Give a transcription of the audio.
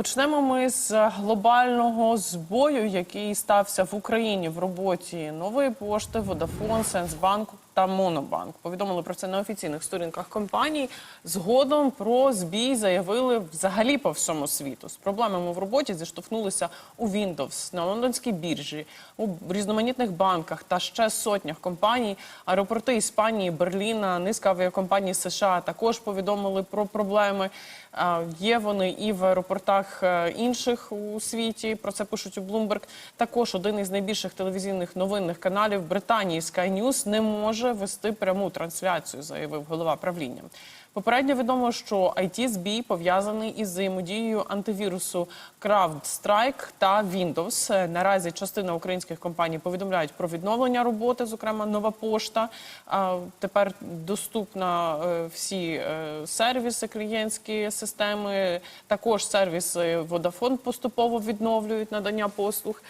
Почнемо ми з глобального збою, який стався в Україні в роботі нової пошти, Водафон, Сенсбанк та Монобанк. Повідомили про це на офіційних сторінках компаній. Згодом про збій заявили взагалі по всьому світу. З проблемами в роботі зіштовхнулися у Windows, на лондонській біржі, у різноманітних банках та ще сотнях компаній. Аеропорти Іспанії, Берліна, низка авіакомпаній США також повідомили про проблеми. Є вони і в аеропортах е, інших у світі. Про це пишуть у Bloomberg. Також один із найбільших телевізійних новинних каналів Британії Sky News не може вести пряму трансляцію, заявив голова правління. Попередньо відомо, що it збій пов'язаний із взаємодією антивірусу CrowdStrike та Windows. Наразі частина українських компаній повідомляють про відновлення роботи, зокрема нова пошта. Тепер доступна е, всі е, сервіси, клієнтські системи. Також сервіси Vodafone поступово відновлюють надання послуг.